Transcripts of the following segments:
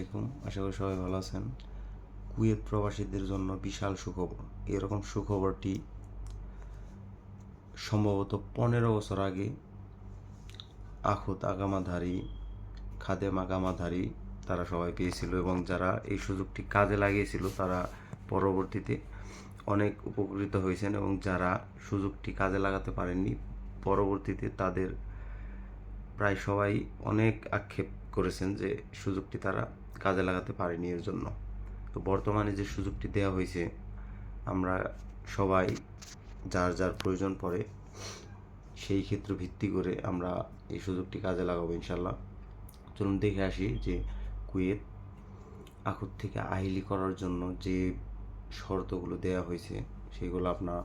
আলাইকুম। আশা করি সবাই ভালো আছেন। কুয়েত প্রবাসীদের জন্য বিশাল সুখবর। এরকম সুখবরটি সম্ভবত পনেরো বছর আগে আখুত আগামাধারী, খাদেম আগামাধারী তারা সবাই পেয়েছিল এবং যারা এই সুযোগটি কাজে লাগিয়েছিল তারা পরবর্তীতে অনেক উপকৃত হয়েছেন এবং যারা সুযোগটি কাজে লাগাতে পারেননি, পরবর্তীতে তাদের প্রায় সবাই অনেক আক্ষেপ করেছেন যে সুযোগটি তারা কাজে লাগাতে পারেনি এর জন্য। তো বর্তমানে যে সুযোগটি দেওয়া হয়েছে, আমরা সবাই যার যার প্রয়োজন পড়ে, সেই ক্ষেত্র ভিত্তি করে আমরা এই সুযোগটি কাজে লাগাবো ইনশাল্লাহ চলুন দেখে আসি যে কুয়েত আখুর থেকে আহিলি করার জন্য যে শর্তগুলো দেওয়া হয়েছে, সেগুলো আপনার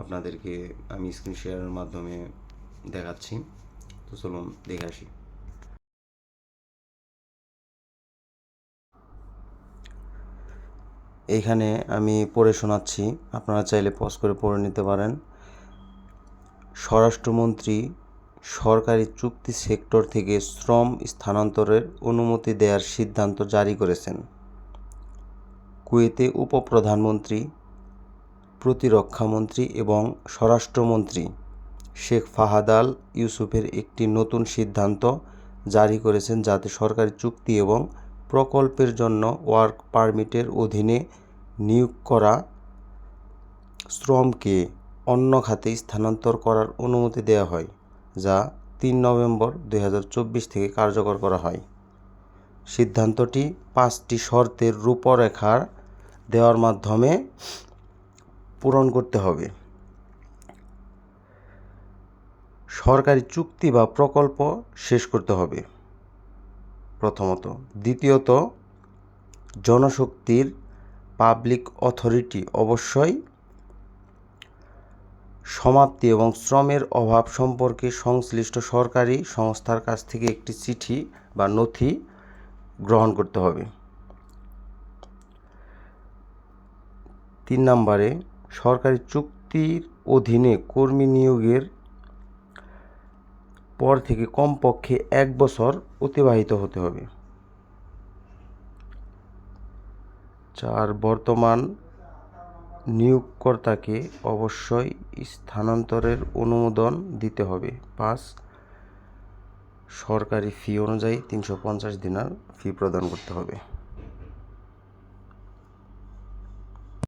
আপনাদেরকে আমি স্ক্রিন শেয়ারের মাধ্যমে দেখাচ্ছি। তো চলুন দেখে আসি। এইখানে আমি পড়ে শোনাচ্ছি, আপনারা চাইলে পজ করে পড়ে নিতে পারেন। স্বরাষ্ট্রমন্ত্রী সরকারি চুক্তি সেক্টর থেকে শ্রম স্থানান্তরের অনুমতি দেওয়ার সিদ্ধান্ত জারি করেছেন। কুয়েতে উপপ্রধানমন্ত্রী, প্রতিরক্ষামন্ত্রী এবং স্বরাষ্ট্রমন্ত্রী শেখ ফাহাদ আল ইউসুফের একটি নতুন সিদ্ধান্ত জারি করেছেন যাতে সরকারি চুক্তি এবং প্রকল্পের জন্য ওয়ার্ক পারমিটের অধীনে নিয়োগ করা শ্রমকে অন্য খাতে স্থানান্তর করার অনুমতি দেওয়া হয়, যা তিন নভেম্বর দু হাজার চব্বিশ থেকে কার্যকর করা হয়। সিদ্ধান্তটি পাঁচটি শর্তের রূপরেখা দেওয়ার মাধ্যমে পূরণ করতে হবে। সরকারি চুক্তি বা প্রকল্প শেষ করতে হবে। প্রথমত। দ্বিতীয়ত, জনশক্তির পাবলিক অথরিটি অবশ্যই সমাপ্তি এবং শ্রমের অভাব সম্পর্কে সংশ্লিষ্ট সরকারি সংস্থার কাছ থেকে একটি চিঠি বা নথি গ্রহণ করতে হবে। তিন নম্বরে, সরকারি চুক্তির অধীনে কর্মী নিয়োগের পর থেকে কমপক্ষে এক বছর অতিবাহিত হতে হবে। চার বর্তমান নিয়োগকর্তাকে অবশ্যই স্থানান্তরের অনুমোদন দিতে হবে। পাঁচ, সরকারি ফি অনুযায়ী তিনশো পঞ্চাশ দিনার ফি প্রদান করতে হবে।